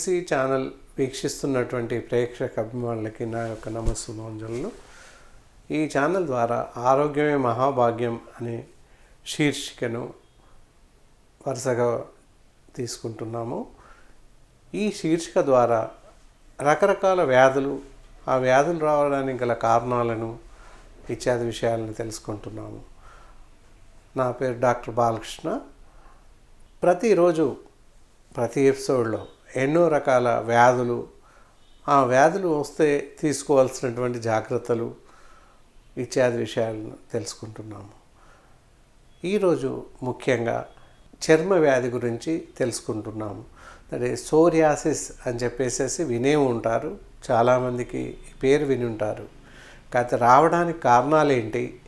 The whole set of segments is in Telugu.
పిఎంసి ఛానల్ వీక్షిస్తున్నటువంటి ప్రేక్షక అభిమానులకి నా యొక్క నమస్సుమాంజలు. ఈ ఛానల్ ద్వారా ఆరోగ్యమే మహాభాగ్యం అనే శీర్షికను వరుసగా తీసుకుంటున్నాము. ఈ శీర్షిక ద్వారా రకరకాల వ్యాధులు ఆ వ్యాధులు రావడానికి గల కారణాలను ఇత్యాది విషయాలను తెలుసుకుంటున్నాము. నా పేరు డాక్టర్ బాలకృష్ణ. ప్రతిరోజు ప్రతి ఎపిసోడ్లో ఎన్నో రకాల వ్యాధులు. ఆ వ్యాధులు వస్తే తీసుకోవాల్సినటువంటి జాగ్రత్తలు ఇత్యాది విషయాలను తెలుసుకుంటున్నాము. ఈరోజు ముఖ్యంగా చర్మ వ్యాధి గురించి తెలుసుకుంటున్నాము. అదే సోరియాసిస్ అని చెప్పేసి వినే ఉంటారు. చాలామందికి పేరు విని ఉంటారు. కాకపోతే రావడానికి కారణాలు ఏంటి?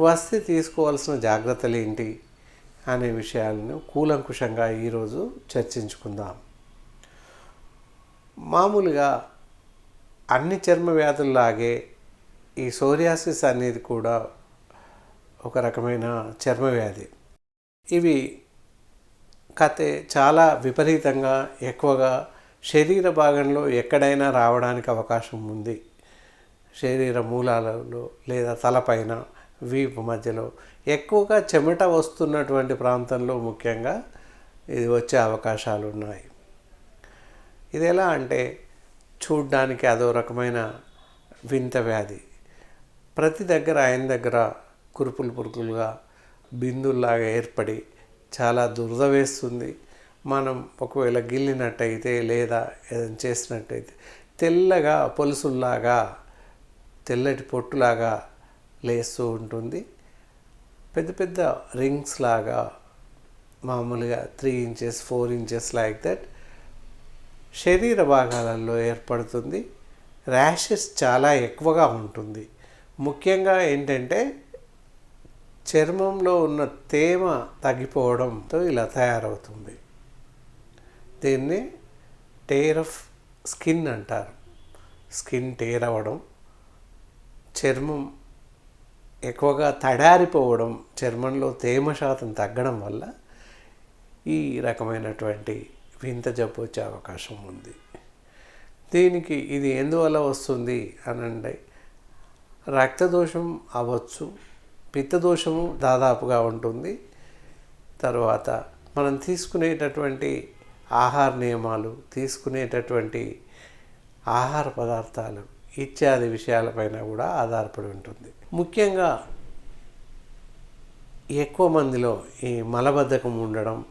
వస్తే తీసుకోవాల్సిన జాగ్రత్తలు ఏంటి? అనే విషయాలను కూలంకుషంగా ఈరోజు చర్చించుకుందాం. మామూలుగా అన్ని చర్మ వ్యాధుల్లాగే ఈ సోరియాసిస్ అనేది కూడా ఒక రకమైన చర్మ వ్యాధి ఇవి కతే చాలా విపరీతంగా ఎక్కువగా శరీర భాగంలో ఎక్కడైనా రావడానికి అవకాశం ఉంది. శరీర మూలాలలో లేదా తలపైన వీపు మధ్యలో ఎక్కువగా చెమట వస్తున్నటువంటి ప్రాంతంలో ముఖ్యంగా ఇది వచ్చే అవకాశాలు ఉన్నాయి ఇది ఎలా అంటే చూడ్డానికి అదో రకమైన వింత వ్యాధి. ప్రతి దగ్గర ఆయన దగ్గర కురుపులు పురుకులుగా బిందుల్లాగా ఏర్పడి చాలా దురద వేస్తుంది. మనం ఒకవేళ గిల్లినట్టయితే లేదా ఏదైనా చేసినట్టయితే తెల్లగా పొలుసుల్లాగా తెల్లటి పొట్టులాగా లేస్తూ ఉంటుంది. పెద్ద పెద్ద రింగ్స్ లాగా మామూలుగా three inches four inches like that. శరీర భాగాలలో ఏర్పడుతుంది. ర్యాషెస్ చాలా ఎక్కువగా ఉంటుంది. ముఖ్యంగా ఏంటంటే చర్మంలో ఉన్న తేమ తగ్గిపోవడంతో ఇలా తయారవుతుంది. దీన్ని టేర్ ఆఫ్ స్కిన్ అంటారు. స్కిన్ టేర్ అవ్వడం చర్మం ఎక్కువగా తడారిపోవడం చర్మంలో తేమ శాతం తగ్గడం వల్ల ఈ రకమైనటువంటి వింత జబ్బు వచ్చే అవకాశం ఉంది. దీనికి ఇది ఎందువల్ల వస్తుంది అనండి. రక్తదోషం అవ్వచ్చు పిత్తదోషము దాదాపుగా ఉంటుంది. తర్వాత మనం తీసుకునేటటువంటి ఆహార నియమాలు తీసుకునేటటువంటి ఆహార పదార్థాలు ఇత్యాది విషయాలపైన కూడా ఆధారపడి ఉంటుంది. ముఖ్యంగా ఎక్కువ మందిలో ఈ మలబద్ధకం ఉండడం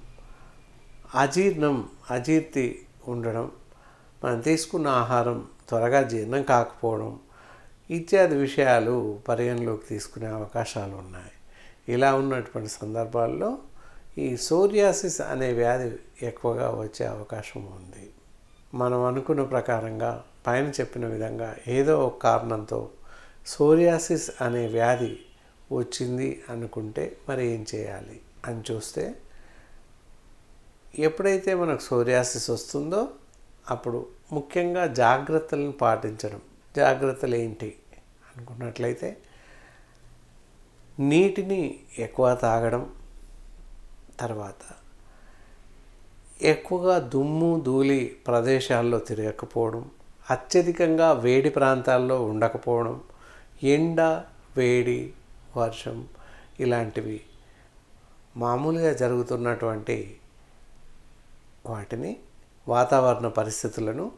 అజీర్ణం అజీర్తి ఉండడం మనం తీసుకున్న ఆహారం త్వరగా జీర్ణం కాకపోవడం ఇత్యాది విషయాలు పరిగణలోకి తీసుకునే అవకాశాలు ఉన్నాయి. ఇలా ఉన్నటువంటి సందర్భాల్లో ఈ సోరియాసిస్ అనే వ్యాధి ఎక్కువగా వచ్చే అవకాశం ఉంది. మనం అనుకున్న ప్రకారంగా పైన చెప్పిన విధంగా ఏదో ఒక కారణంతో సోరియాసిస్ అనే వ్యాధి వచ్చింది అనుకుంటే మరి ఏం చేయాలి? అని చూస్తే ఎప్పుడైతే మనకు సోరియాసిస్ వస్తుందో అప్పుడు ముఖ్యంగా జాగ్రత్తలను పాటించడం. జాగ్రత్తలు ఏంటి? అనుకున్నట్లయితే నీటిని ఎక్కువ తాగడం తర్వాత ఎక్కువగా దుమ్ము ధూళి ప్రదేశాల్లో తిరగకపోవడం అత్యధికంగా వేడి ప్రాంతాల్లో ఉండకపోవడం ఎండ వేడి వర్షం ఇలాంటివి మామూలుగా జరుగుతున్నటువంటి వాటిని వాతావరణ పరిస్థితులను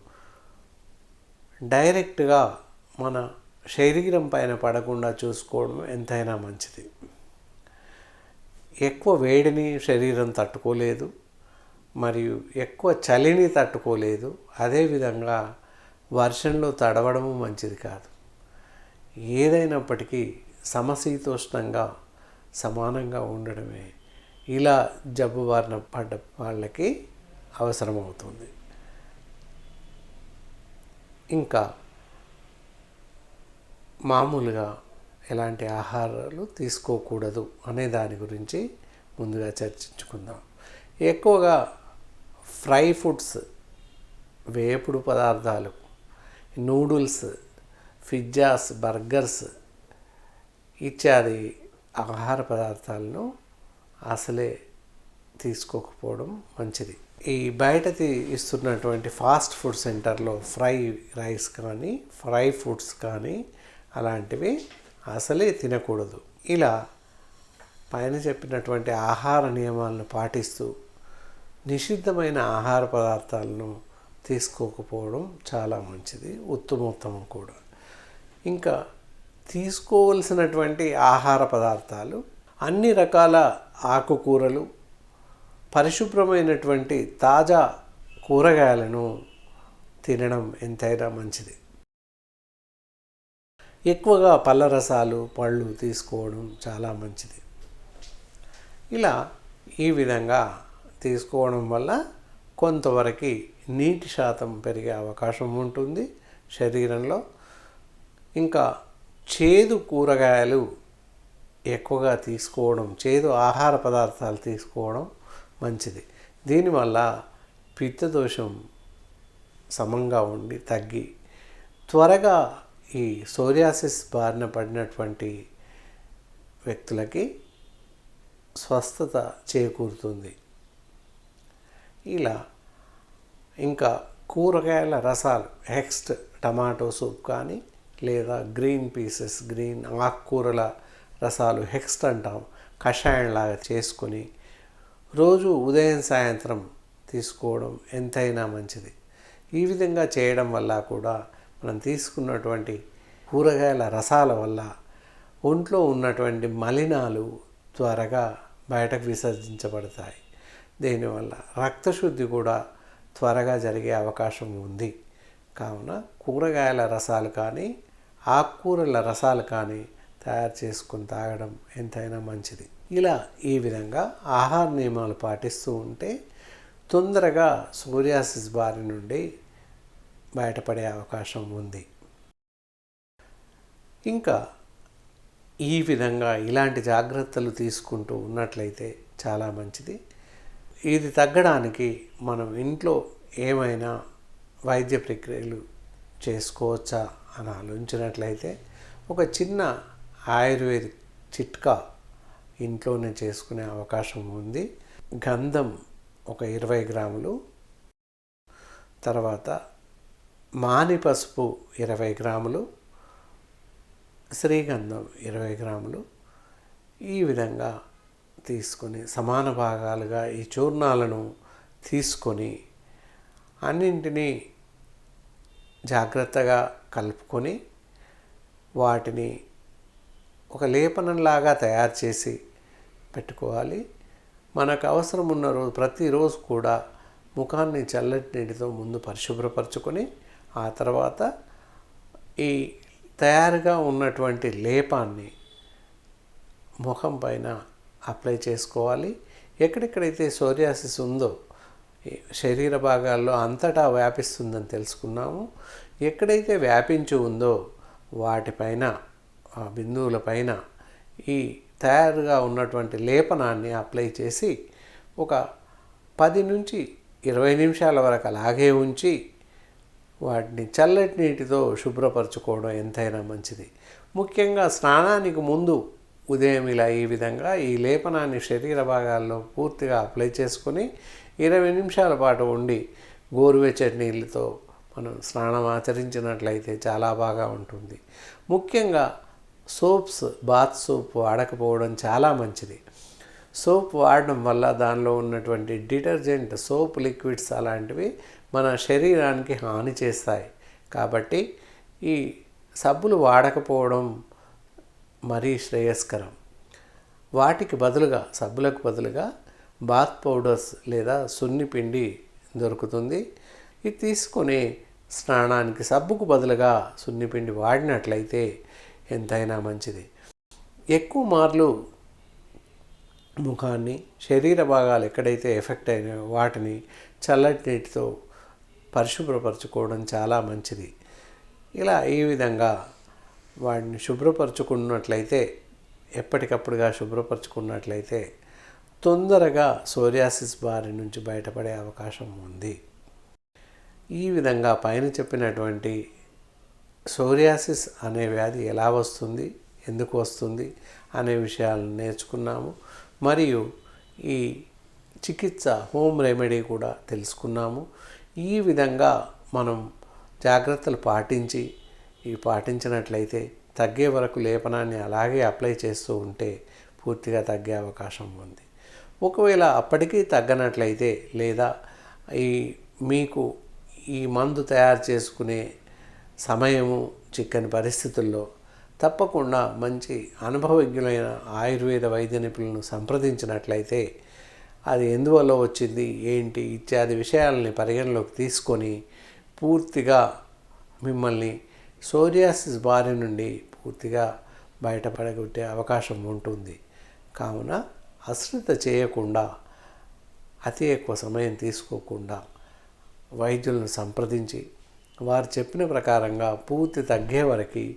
డైరెక్ట్గా మన శరీరం పైన పడకుండా చూసుకోవడం ఎంతైనా మంచిది. ఎక్కువ వేడిని శరీరం తట్టుకోలేదు మరియు ఎక్కువ చలిని తట్టుకోలేదు అదేవిధంగా వర్షంలో తడవడము మంచిది కాదు. ఏదైనప్పటికీ సమశీతోష్ణంగా సమానంగా ఉండడమే. ఇలా జబ్బు బారిన పడ్డ వాళ్ళకి అవసరమవుతుంది. ఇంకా మామూలుగా ఎలాంటి ఆహారాలు తీసుకోకూడదు అనే దాని గురించి ముందుగా చర్చించుకుందాం. ఎక్కువగా ఫ్రై ఫుడ్స్ వేపుడు పదార్థాలు నూడిల్స్ పిజ్జాస్ బర్గర్స్ ఇత్యాది ఆహార పదార్థాలను అసలే తీసుకోకపోవడం మంచిది. ఈ బయట ఇస్తున్నటువంటి ఫాస్ట్ ఫుడ్ సెంటర్లో ఫ్రై రైస్ కానీ ఫ్రై ఫుడ్స్ కానీ అలాంటివి అసలే తినకూడదు. ఇలా పైన చెప్పినటువంటి ఆహార నియమాలను పాటిస్తూ నిషిద్ధమైన ఆహార పదార్థాలను తీసుకోకపోవడం చాలా మంచిది ఉత్తమోత్తమం కూడా. ఇంకా తీసుకోవలసినటువంటి ఆహార పదార్థాలు అన్ని రకాల ఆకుకూరలు పరిశుభ్రమైనటువంటి తాజా కూరగాయలను తినడం ఎంతైనా మంచిది. ఎక్కువగా పళ్ళ రసాలు పళ్ళు తీసుకోవడం చాలా మంచిది. ఇలా ఈ విధంగా తీసుకోవడం వల్ల కొంతవరకు నీటి శాతం పెరిగే అవకాశం ఉంటుంది శరీరంలో. ఇంకా చేదు కూరగాయలు ఎక్కువగా తీసుకోవడం చేదు ఆహార పదార్థాలు తీసుకోవడం మంచిది. దీనివల్ల పిత్తదోషం సమంగా ఉండి తగ్గి త్వరగా ఈ సోరియాసిస్ బారిన పడినటువంటి వ్యక్తులకి స్వస్థత చేకూరుతుంది. ఇలా ఇంకా కూరగాయల రసాలు హెక్స్ట్ టమాటో సూప్ కానీ లేదా గ్రీన్ పీసెస్ గ్రీన్ ఆకుకూరల రసాలు హెక్స్ట్ అంటాం కషాయంలాగా చేసుకొని రోజు ఉదయం సాయంత్రం తీసుకోవడం ఎంతైనా మంచిది. ఈ విధంగా చేయడం వల్ల కూడా మనం తీసుకున్నటువంటి కూరగాయల రసాల వల్ల ఒంట్లో ఉన్నటువంటి మలినాలు త్వరగా బయటకు విసర్జించబడతాయి. దీనివల్ల రక్తశుద్ధి కూడా త్వరగా జరిగే అవకాశం ఉంది. కావున కూరగాయల రసాలు కానీ ఆకుకూరల రసాలు కానీ తయారు చేసుకుని తాగడం ఎంతైనా మంచిది. ఇలా ఈ విధంగా ఆహార నియమాలు పాటిస్తూ ఉంటే తొందరగా సూర్యాసిస్ బారి నుండి బయటపడే అవకాశం ఉంది. ఇంకా ఈ విధంగా ఇలాంటి జాగ్రత్తలు తీసుకుంటూ ఉన్నట్లయితే చాలా మంచిది. ఇది తగ్గడానికి మనం ఇంట్లో ఏమైనా వైద్య ప్రక్రియలు చేసుకోవచ్చా అని ఆలోచించినట్లయితే ఒక చిన్న ఆయుర్వేదిక్ చిట్కా ఇంట్లోనే చేసుకునే అవకాశం ఉంది. గంధం ఒక ఇరవై గ్రాములు. తర్వాత మాని పసుపు ఇరవై గ్రాములు. శ్రీగంధం ఇరవై గ్రాములు. ఈ విధంగా తీసుకొని సమాన భాగాలుగా ఈ చూర్ణాలను తీసుకొని అన్నింటినీ జాగ్రత్తగా కలుపుకొని వాటిని ఒక లేపనంలాగా తయారు చేసి పెట్టుకోవాలి. మనకు అవసరం ఉన్న రోజు ప్రతిరోజు కూడా ముఖాన్ని చల్లటి నీటితో ముందు పరిశుభ్రపరచుకొని ఆ తర్వాత ఈ తయారుగా ఉన్నటువంటి లేపాన్ని ముఖం పైన అప్లై చేసుకోవాలి. ఎక్కడెక్కడైతే సోరియాసిస్ ఉందో శరీర భాగాల్లో అంతటా వ్యాపిస్తుందని తెలుసుకున్నాము. ఎక్కడైతే వ్యాపించి ఉందో వాటిపైన ఆ బిందువులపైన ఈ తయారుగా ఉన్నటువంటి లేపనాన్ని అప్లై చేసి ఒక పది నుంచి ఇరవై నిమిషాల వరకు అలాగే ఉంచి వాటిని చల్లటి నీటితో శుభ్రపరచుకోవడం ఎంతైనా మంచిది. ముఖ్యంగా స్నానానికి ముందు ఉదయం ఇలా ఈ విధంగా ఈ లేపనాన్ని శరీర భాగాల్లో పూర్తిగా అప్లై చేసుకొని ఇరవై నిమిషాల పాటు ఉండి గోరువెచ్చటి నీళ్ళతో మనం స్నానం ఆచరించినట్లయితే చాలా బాగా ఉంటుంది. ముఖ్యంగా సోప్స్ బాత్ సోప్ వాడకపోవడం చాలా మంచిది. సోప్ వాడడం వల్ల దానిలో ఉన్నటువంటి డిటర్జెంట్ సోప్ లిక్విడ్స్ అలాంటివి మన శరీరానికి హాని చేస్తాయి. కాబట్టి ఈ సబ్బులు వాడకపోవడం మరీ శ్రేయస్కరం. వాటికి బదులుగా సబ్బులకు బదులుగా బాత్ పౌడర్స్ లేదా సున్ని పిండి దొరుకుతుంది. ఇది తీసుకొని స్నానానికి సబ్బుకు బదులుగా సున్నిపిండి వాడినట్లయితే ఎంతైనా మంచిది. ఎక్కువ మార్లు ముఖాన్ని శరీర భాగాలు ఎక్కడైతే ఎఫెక్ట్ అయినాయో వాటిని చల్లటి నీటితో పరిశుభ్రపరచుకోవడం చాలా మంచిది. ఇలా ఈ విధంగా వాటిని శుభ్రపరచుకున్నట్లయితే ఎప్పటికప్పుడుగా శుభ్రపరచుకున్నట్లయితే తొందరగా సోరియాసిస్ బారి నుంచి బయటపడే అవకాశం ఉంది. ఈ విధంగా పైన చెప్పినటువంటి సోరియాసిస్ అనే వ్యాధి ఎలా వస్తుంది ఎందుకు వస్తుంది అనే విషయాలను నేర్చుకున్నాము. మరియు ఈ చికిత్స హోమ్ రెమెడీ కూడా తెలుసుకున్నాము. ఈ విధంగా మనం జాగ్రత్తలు పాటించి ఇవి పాటించినట్లయితే తగ్గే వరకు లేపనాన్ని అలాగే అప్లై చేస్తూ ఉంటే పూర్తిగా తగ్గే అవకాశం ఉంది. ఒకవేళ అప్పటికీ తగ్గనట్లయితే లేదా ఈ మీకు ఈ మందు తయారు చేసుకునే సమయము చిక్కని పరిస్థితుల్లో తప్పకుండా మంచి అనుభవజ్ఞులైన ఆయుర్వేద వైద్య నిపుణులను సంప్రదించినట్లయితే అది ఎందువల్ల వచ్చింది ఏంటి ఇత్యాది విషయాలని పరిగణలోకి తీసుకొని పూర్తిగా మిమ్మల్ని సోరియాసిస్ బారి నుండి పూర్తిగా బయటపడగొట్టే అవకాశం ఉంటుంది. కావున అశ్రద్ధ చేయకుండా అతి ఎక్కువ సమయం తీసుకోకుండా వైద్యులను సంప్రదించి వారు చెప్పిన ప్రకారంగా పూర్తి తగ్గే వరకు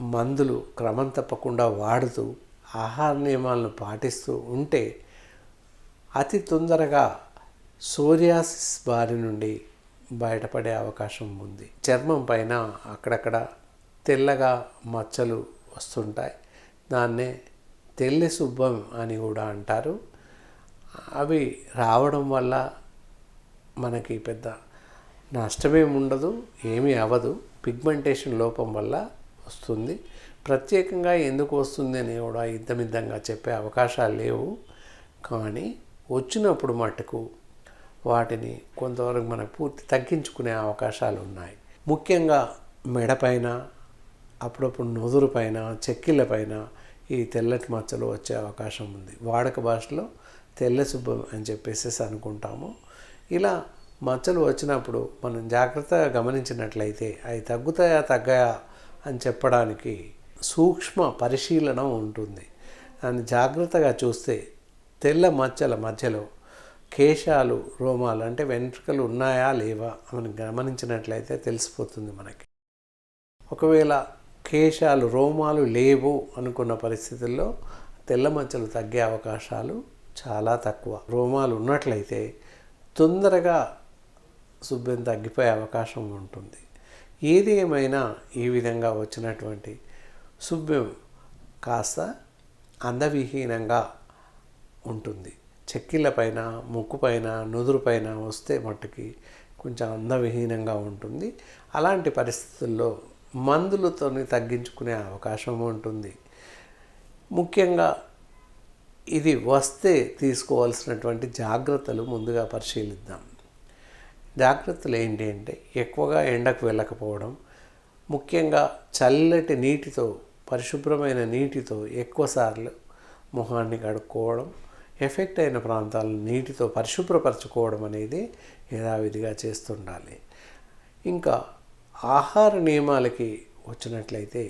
మందులు క్రమం తప్పకుండా వాడుతూ ఆహార నియమాలను పాటిస్తూ ఉంటే అతి తొందరగా సోరియాసిస్ బారి నుండి బయటపడే అవకాశం ఉంది. చర్మం పైన అక్కడక్కడ తెల్లగా మచ్చలు వస్తుంటాయి. దాన్నే తెల్లి శుభ్రం అని కూడా అంటారు. అవి రావడం వల్ల మనకి పెద్ద నష్టమేమి ఉండదు ఏమీ అవ్వదు. పిగ్మెంటేషన్ లోపం వల్ల వస్తుంది. ప్రత్యేకంగా ఎందుకు వస్తుంది అని కూడా ఇద్దమిద్దంగా చెప్పే అవకాశాలు లేవు. కానీ వచ్చినప్పుడు మటుకు వాటిని కొంతవరకు మనకు పూర్తి తగ్గించుకునే అవకాశాలు ఉన్నాయి. ముఖ్యంగా మెడపైన అప్పుడప్పుడు నుదురు పైన చెక్కిళ్ళ పైన ఈ తెల్లటి మచ్చలు వచ్చే అవకాశం ఉంది. వాడక భాషలో తెల్ల శుభ్రం అని చెప్పేసి అనుకుంటాము. ఇలా మచ్చలు వచ్చినప్పుడు మనం జాగ్రత్తగా గమనించినట్లయితే అవి తగ్గుతాయా తగ్గాయా అని చెప్పడానికి సూక్ష్మ పరిశీలన ఉంటుంది. దాన్ని జాగ్రత్తగా చూస్తే తెల్ల మచ్చల మధ్యలో కేశాలు రోమాలు అంటే వెంట్రుకలు ఉన్నాయా లేవా మనం గమనించినట్లయితే తెలిసిపోతుంది మనకి. ఒకవేళ కేశాలు రోమాలు లేవు అనుకున్న పరిస్థితుల్లో తెల్ల మచ్చలు తగ్గే అవకాశాలు చాలా తక్కువ. రోమాలు ఉన్నట్లయితే తొందరగా శుభ్రం తగ్గిపోయే అవకాశం ఉంటుంది. ఏది ఏమైనా ఈ విధంగా వచ్చినటువంటి శుభ్రం కాస్త అందవిహీనంగా ఉంటుంది. చెక్కిళ్ళపైన ముక్కుపైన నుదురుపైన వస్తే మట్టుకి కొంచెం అందవిహీనంగా ఉంటుంది. అలాంటి పరిస్థితుల్లో మందులతో తగ్గించుకునే అవకాశం ఉంటుంది. ముఖ్యంగా ఇది వస్తే తీసుకోవాల్సినటువంటి జాగ్రత్తలు ముందుగా పరిశీలిద్దాం. జాగ్రత్తలు ఏంటి అంటే ఎక్కువగా ఎండకు వెళ్ళకపోవడం ముఖ్యంగా చల్లటి నీటితో పరిశుభ్రమైన నీటితో ఎక్కువసార్లు మొహాన్ని కడుక్కోవడం ఎఫెక్ట్ అయిన ప్రాంతాలను నీటితో పరిశుభ్రపరచుకోవడం అనేది యథావిధిగా చేస్తుండాలి. ఇంకా ఆహార నియమాలకి వచ్చినట్లయితే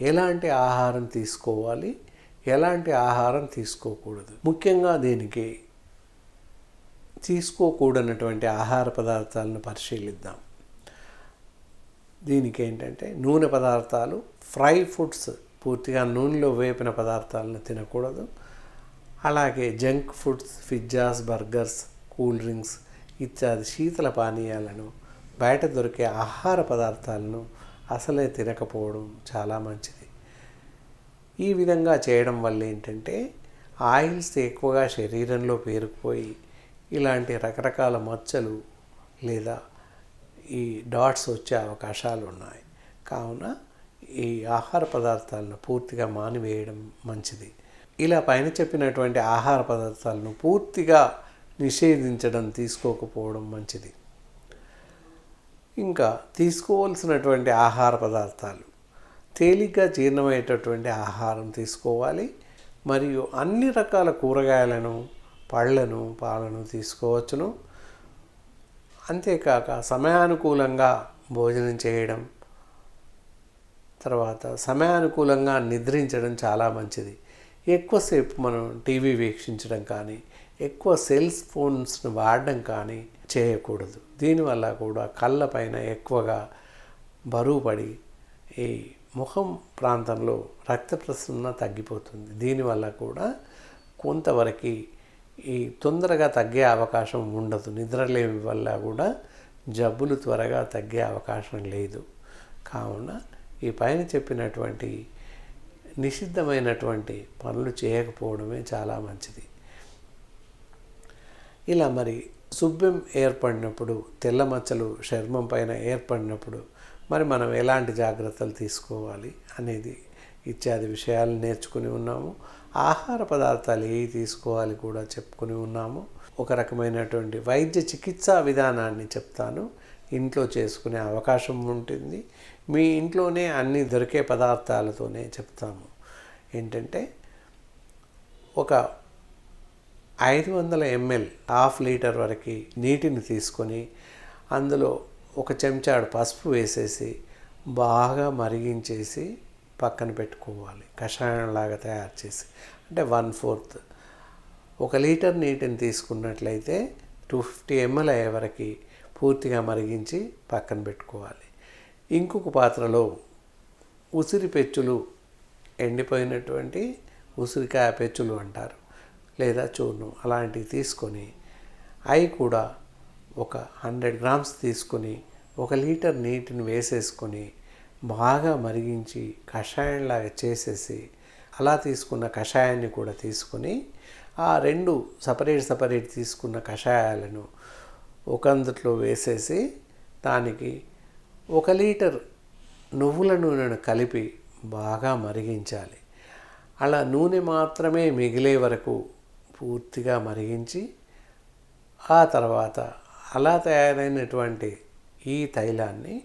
ఎలాంటి ఆహారం తీసుకోవాలి ఎలాంటి ఆహారం తీసుకోకూడదు. ముఖ్యంగా దీనికి తీసుకోకూడనటువంటి ఆహార పదార్థాలను పరిశీలిద్దాం. దీనికి ఏంటంటే నూనె పదార్థాలు ఫ్రై ఫుడ్స్ పూర్తిగా నూనెలో వేపిన పదార్థాలను తినకూడదు. అలాగే junk foods pizzas burgers cool drinks ఇత్యాది శీతల పానీయాలను బయట దొరికే ఆహార పదార్థాలను అసలే తినకపోవడం చాలా మంచిది. ఈ విధంగా చేయడం వల్ల ఏంటంటే ఆయిల్స్ ఎక్కువగా శరీరంలో పేరుకుపోయి ఇలాంటి రకరకాల మచ్చలు లేదా ఈ డాట్స్ వచ్చే అవకాశాలు ఉన్నాయి. కావున ఈ ఆహార పదార్థాలను పూర్తిగా మానివేయడం మంచిది. ఇలా పైన చెప్పినటువంటి ఆహార పదార్థాలను పూర్తిగా నిషేధించడం తీసుకోకపోవడం మంచిది. ఇంకా తీసుకోవాల్సినటువంటి ఆహార పదార్థాలు. తేలిగ్గా జీర్ణమయ్యేటటువంటి ఆహారం తీసుకోవాలి. మరియు అన్ని రకాల కూరగాయలను పళ్ళను పాలను తీసుకోవచ్చును. అంతేకాక సమయానుకూలంగా భోజనం చేయడం తర్వాత సమయానుకూలంగా నిద్రించడం చాలా మంచిది. ఎక్కువసేపు మనం టీవీ వీక్షించడం కానీ ఎక్కువ సెల్స్ ఫోన్స్ను వాడడం కానీ చేయకూడదు. దీనివల్ల కూడా కళ్ళ పైన ఎక్కువగా బరువు పడి ఈ ముఖం ప్రాంతంలో రక్త ప్రసరణ తగ్గిపోతుంది. దీనివల్ల కూడా కొంతవరకు ఈ తొందరగా తగ్గే అవకాశం ఉండదు. నిద్రలేమి వల్ల కూడా జబ్బులు త్వరగా తగ్గే అవకాశం లేదు. కావున ఈ పైన చెప్పినటువంటి నిషిద్ధమైనటువంటి పనులు చేయకపోవడమే చాలా మంచిది. ఇలా మరి సుబ్బెం ఏర్పడినప్పుడు తెల్ల మచ్చలు చర్మం పైన ఏర్పడినప్పుడు మరి మనం ఎలాంటి జాగ్రత్తలు తీసుకోవాలి అనేది ఇత్యాది విషయాలు నేర్చుకుని ఉన్నాము. ఆహార పదార్థాలు ఏవి తీసుకోవాలి కూడా చెప్పుకుని ఉన్నాము. ఒక రకమైనటువంటి వైద్య చికిత్సా విధానాన్ని చెప్తాను. ఇంట్లో చేసుకునే అవకాశం ఉంటుంది. మీ ఇంట్లోనే అన్ని దొరికే పదార్థాలతోనే చెప్తాము. ఏంటంటే ఒక ఐదు వందల ఎంఎల్ హాఫ్ లీటర్ వరకు నీటిని తీసుకొని అందులో ఒక చెంచాడు పసుపు వేసేసి బాగా మరిగించేసి పక్కన పెట్టుకోవాలి. కషాయంలాగా తయారు చేసి. అంటే వన్ ఫోర్త్. ఒక లీటర్ నీటిని తీసుకున్నట్లయితే టూ ఫిఫ్టీ ఎంఎల్ అయ్యే వరకు పూర్తిగా మరిగించి పక్కన పెట్టుకోవాలి. ఇంకొక పాత్రలో ఉసిరి పెచ్చులు ఎండిపోయినటువంటి ఉసిరికాయ పెచ్చులు అంటారు. లేదా చూర్ణం అలాంటివి తీసుకొని అవి కూడా ఒక హండ్రెడ్ గ్రామ్స్ తీసుకొని ఒక లీటర్ నీటిని వేసేసుకొని బాగా మరిగించి కషాయంలాగా చేసేసి అలా తీసుకున్న కషాయాన్ని కూడా తీసుకొని ఆ రెండు సపరేట్ సపరేట్ తీసుకున్న కషాయాలను ఒకందుట్లో వేసేసి దానికి ఒక లీటర్ నువ్వుల నూనెను కలిపి బాగా మరిగించాలి. అలా నూనె మాత్రమే మిగిలే వరకు పూర్తిగా మరిగించి ఆ తర్వాత అలా తయారైనటువంటి ఈ తైలాన్ని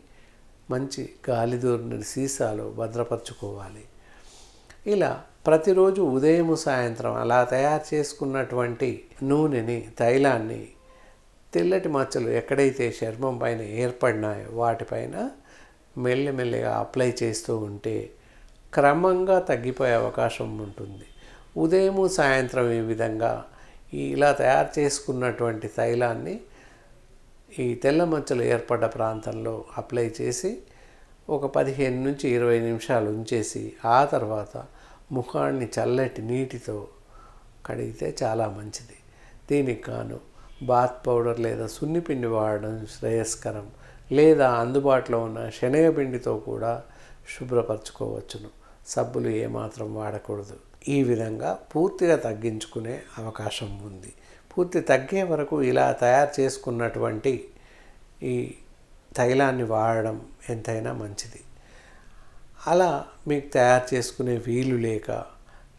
మంచి గాలిదూరిన సీసాలో భద్రపరచుకోవాలి. ఇలా ప్రతిరోజు ఉదయం సాయంత్రం అలా తయారు చేసుకున్నటువంటి నూనెని తైలాన్ని తెల్లటి మచ్చలు ఎక్కడైతే చర్మం పైన ఏర్పడినాయో వాటిపైన మెల్లమెల్లగా అప్లై చేస్తూ ఉంటే క్రమంగా తగ్గిపోయే అవకాశం ఉంటుంది. ఉదయము సాయంత్రం ఈ విధంగా ఇలా తయారు చేసుకున్నటువంటి తైలాన్ని ఈ తెల్ల మచ్చలు ఏర్పడ్డ ప్రాంతంలో అప్లై చేసి ఒక పదిహేను నుంచి ఇరవై నిమిషాలు ఉంచేసి ఆ తర్వాత ముఖాన్ని చల్లటి నీటితో కడిగితే చాలా మంచిది. దీనికి గాను బాత్ పౌడర్ లేదా సున్నిపిండి వాడడం శ్రేయస్కరం. లేదా అందుబాటులో ఉన్న శనగపిండితో కూడా శుభ్రపరచుకోవచ్చును. సబ్బులు ఏమాత్రం వాడకూడదు. ఈ విధంగా పూర్తిగా తగ్గించుకునే అవకాశం ఉంది. పూర్తి తగ్గే వరకు ఇలా తయారు చేసుకున్నటువంటి ఈ తైలాన్ని వాడడం ఎంతైనా మంచిది. అలా మీకు తయారు చేసుకునే వీలు లేక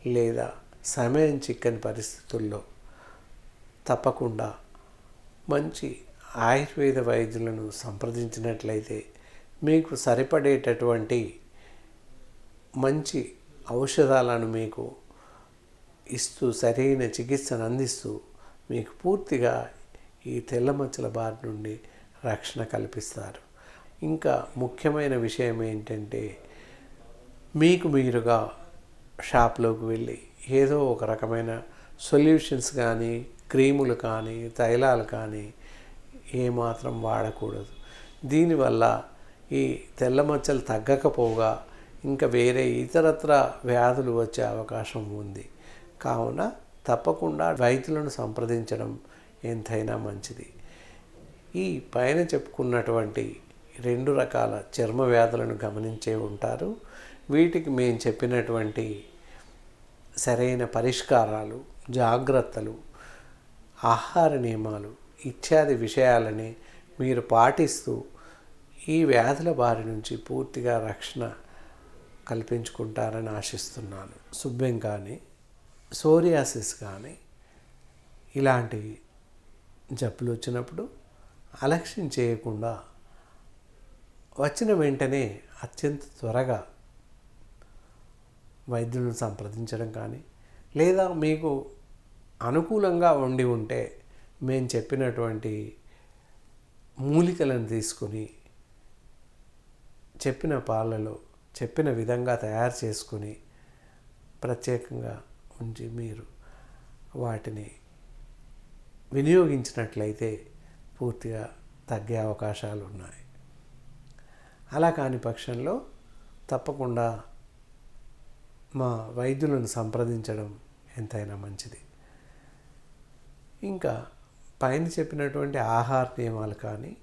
లేదా సమయం చిక్కని పరిస్థితుల్లో తప్పకుండా మంచి ఆయుర్వేద వైద్యులను సంప్రదించినట్లయితే మీకు సరిపడేటటువంటి మంచి ఔషధాలను మీకు ఇస్తూ సరైన చికిత్సను అందిస్తూ మీకు పూర్తిగా ఈ తెల్ల మచ్చల బారి నుండి రక్షణ కల్పిస్తారు. ఇంకా ముఖ్యమైన విషయం ఏంటంటే మీకు మీరుగా షాప్లోకి వెళ్ళి ఏదో ఒక రకమైన సొల్యూషన్స్ కానీ క్రీములు కానీ తైలాలు కానీ ఏమాత్రం వాడకూడదు. దీనివల్ల ఈ తెల్ల మచ్చలు తగ్గకపోగా ఇంకా వేరే ఇతరత్ర వ్యాధులు వచ్చే అవకాశం ఉంది. కావున తప్పకుండా రైతులను సంప్రదించడం ఎంతైనా మంచిది. ఈ పైన చెప్పుకున్నటువంటి రెండు రకాల చర్మ వ్యాధులను గమనించే ఉంటారు. వీటికి మేము చెప్పినటువంటి సరైన పరిష్కారాలు జాగ్రత్తలు ఆహార నియమాలు ఇత్యాది విషయాలని మీరు పాటిస్తూ ఈ వ్యాధుల బారి నుంచి పూర్తిగా రక్షణ కల్పించుకుంటారని ఆశిస్తున్నాను. శుభ్యం కానీ. సోరియాసిస్ కానీ ఇలాంటి జబ్బులు వచ్చినప్పుడు అలక్ష్యం చేయకుండా వచ్చిన వెంటనే అత్యంత త్వరగా వైద్యులను సంప్రదించడం కానీ లేదా మీకు అనుకూలంగా ఉండి ఉంటే మేము చెప్పినటువంటి మూలికలను తీసుకుని చెప్పిన పాలలో చెప్పిన విధంగా తయారు చేసుకుని ప్రత్యేకంగా ఉంచి మీరు వాటిని వినియోగించినట్లయితే పూర్తిగా తగ్గే అవకాశాలు ఉన్నాయి. అలా కాని పక్షంలో తప్పకుండా మా వైద్యులను సంప్రదించడం ఎంతైనా మంచిది. ఇంకా పైన చెప్పినటువంటి ఆహార నియమాలు కానీ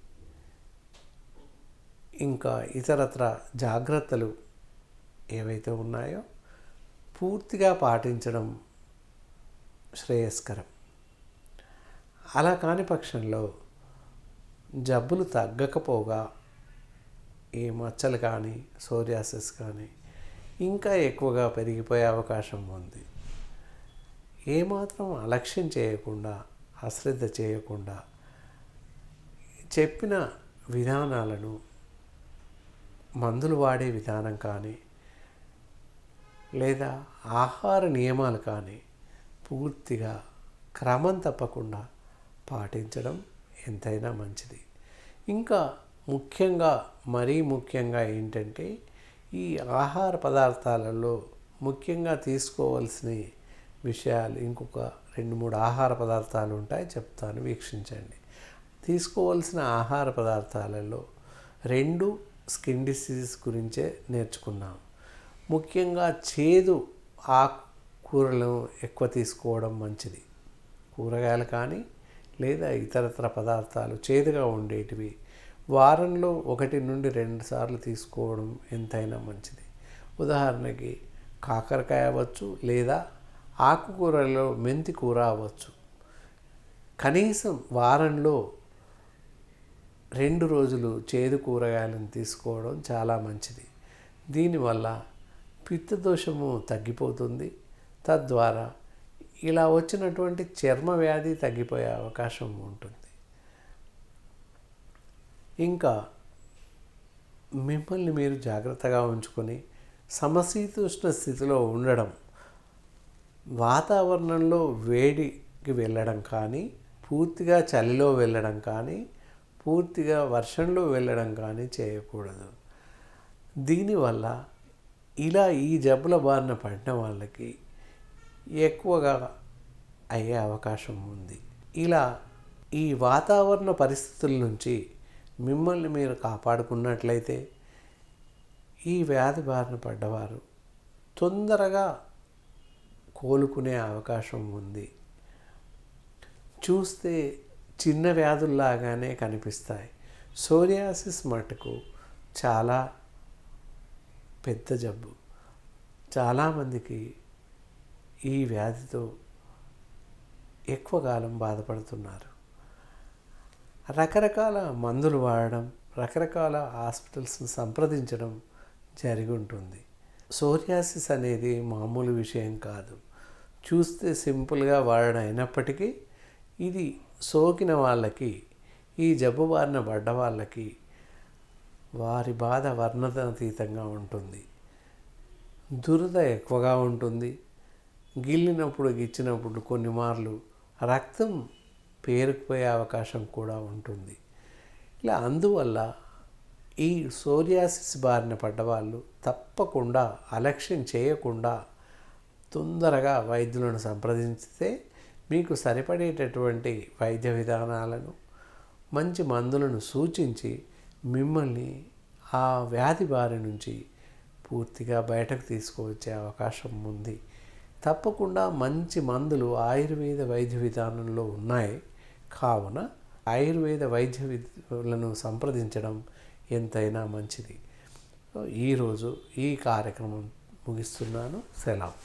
ఇంకా ఇతరత్ర జాగ్రత్తలు ఏవైతే ఉన్నాయో పూర్తిగా పాటించడం శ్రేయస్కరం. అలా కాని పక్షంలో జబ్బులు తగ్గకపోగా ఈ మచ్చలు కానీ సోరియాసిస్ కానీ ఇంకా ఎక్కువగా పెరిగిపోయే అవకాశం ఉంది. ఏమాత్రం అలక్ష్యం చేయకుండా అశ్రద్ధ చేయకుండా చెప్పిన విధానాలను మందులు వాడే విధానం కానీ లేదా ఆహార నియమాలు కానీ పూర్తిగా క్రమం తప్పకుండా పాటించడం ఎంతైనా మంచిది. ఇంకా ముఖ్యంగా మరీ ముఖ్యంగా ఏంటంటే ఈ ఆహార పదార్థాలలో ముఖ్యంగా తీసుకోవాల్సిన విషయాలు ఇంకొక రెండు మూడు ఆహార పదార్థాలు ఉంటాయి చెప్తాను వీక్షించండి. తీసుకోవాల్సిన ఆహార పదార్థాలలో రెండు స్కిన్ డిసీజెస్ గురించే నేర్చుకున్నాం. ముఖ్యంగా చేదు ఆకుకూరలను ఎక్కువ తీసుకోవడం మంచిది. కూరగాయలు కానీ లేదా ఇతరత్ర పదార్థాలు చేదుగా ఉండేటివి వారంలో ఒకటి నుండి రెండు సార్లు తీసుకోవడం ఎంతైనా మంచిది. ఉదాహరణకి కాకరకాయ అవ్వచ్చు లేదా ఆకుకూరలో మెంతి కూర అవ్వచ్చు. కనీసం వారంలో రెండు రోజులు చేదు కూరగాయలను తీసుకోవడం చాలా మంచిది. దీనివల్ల పిత్తదోషము తగ్గిపోతుంది. తద్వారా ఇలా వచ్చినటువంటి చర్మ వ్యాధి తగ్గిపోయే అవకాశం ఉంటుంది. ఇంకా మిమ్మల్ని మీరు జాగ్రత్తగా ఉంచుకొని సమశీతోష్ణ స్థితిలో ఉండడం వాతావరణంలో వేడికి వెళ్ళడం కానీ పూర్తిగా చలిలో వెళ్ళడం కానీ పూర్తిగా వర్షంలో వెళ్ళడం కానీ చేయకూడదు. దీనివల్ల ఇలా ఈ జబ్బుల బారిన పడిన వాళ్ళకి ఎక్కువగా అయ్యే అవకాశం ఉంది. ఇలా ఈ వాతావరణ పరిస్థితుల నుంచి మిమ్మల్ని మీరు కాపాడుకున్నట్లయితే ఈ వ్యాధి బారిన పడ్డవారు తొందరగా కోలుకునే అవకాశం ఉంది. చూస్తే చిన్న వ్యాధుల్లాగానే కనిపిస్తాయి. సోరియాసిస్ మటుకు చాలా పెద్ద జబ్బు. చాలామందికి ఈ వ్యాధితో ఎక్కువ కాలం బాధపడుతున్నారు. రకరకాల మందులు వాడడం రకరకాల హాస్పిటల్స్ని సంప్రదించడం జరిగి ఉంటుంది సోరియాసిస్ అనేది మామూలు విషయం కాదు. చూస్తే సింపుల్గా వాడడం అయినప్పటికీ ఇది సోకిన వాళ్ళకి ఈ జబ్బు బారిన పడ్డ వాళ్ళకి వారి బాధ వర్ణనాతీతంగా ఉంటుంది. దురద ఎక్కువగా ఉంటుంది. గిల్లినప్పుడు గిచ్చినప్పుడు కొన్ని మార్లు రక్తం పేరుకుపోయే అవకాశం కూడా ఉంటుంది. ఇలా అందువల్ల ఈ సోరియాసిస్ బారిన పడ్డవాళ్ళు తప్పకుండా అలక్ష్యం చేయకుండా తొందరగా వైద్యులను సంప్రదించితే మీకు సరిపడేటటువంటి వైద్య విధానాలను మంచి మందులను సూచించి మిమ్మల్ని ఆ వ్యాధి బారి నుంచి పూర్తిగా బయటకు తీసుకువచ్చే అవకాశం ఉంది. తప్పకుండా మంచి మందులు ఆయుర్వేద వైద్య విధానంలో ఉన్నాయి. కావున ఆయుర్వేద వైద్య విధులను సంప్రదించడం ఎంతైనా మంచిది. ఈరోజు ఈ కార్యక్రమం ముగిస్తున్నాను. సెలవు.